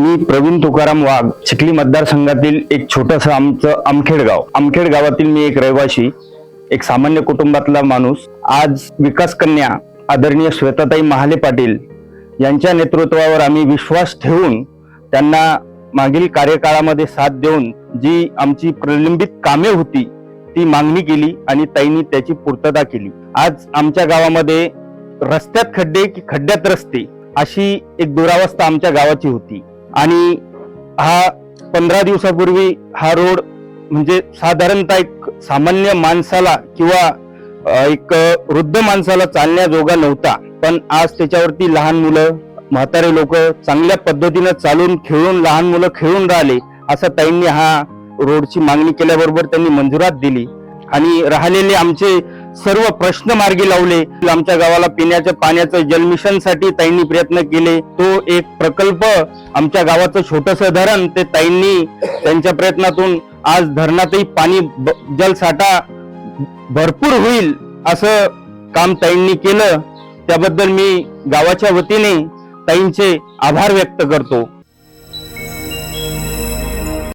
मी प्रवीण तुकाराम वाघ चिखली मतदारसंघातील एक छोटस आमचं आमखेड गाव आमखेड गावातील मी एक रहिवाशी एक सामान्य कुटुंबातला माणूस. आज विकास कन्या आदरणीय श्वेताताई महाले पाटील यांच्या नेतृत्वावर आम्ही विश्वास ठेवून त्यांना मागील कार्यकाळामध्ये साथ देऊन जी आमची प्रलंबित कामे होती ती मागणी केली आणि ताईंनी त्याची पूर्तता केली. आज आमच्या गावामध्ये रस्त्यात खड्डे की खड्ड्यात रस्ते अशी एक दुरावस्था आमच्या गावाची होती. आणि हा पंधरा दिवसापूर्वी हा रोड म्हणजे साधारणतः एक सामान्य माणसाला किंवा एक वृद्ध माणसाला चालण्याजोगा नव्हता. पण आज त्याच्यावरती लहान मुलं म्हातारे लोक चांगल्या पद्धतीनं चालून खेळून लहान मुलं खेळून राहिले असं ताईंनी हा रोडची मागणी केल्याबरोबर त्यांनी मंजुरात दिली. आणि राहिलेले आमचे सर्व प्रश्न मार्गी लावले. आमच्या गावाला पिण्याच्या पाण्याचं जलमिशनसाठी ताईंनी प्रयत्न केले. तो एक प्रकल्प आमच्या गावाचं छोटस धरण ते ताईंनी त्यांच्या प्रयत्नातून आज धरणातही पाणी जलसाठा भरपूर होईल असं काम ताईंनी केलं. त्याबद्दल मी गावाच्या वतीने ताईंचे आभार व्यक्त करतो.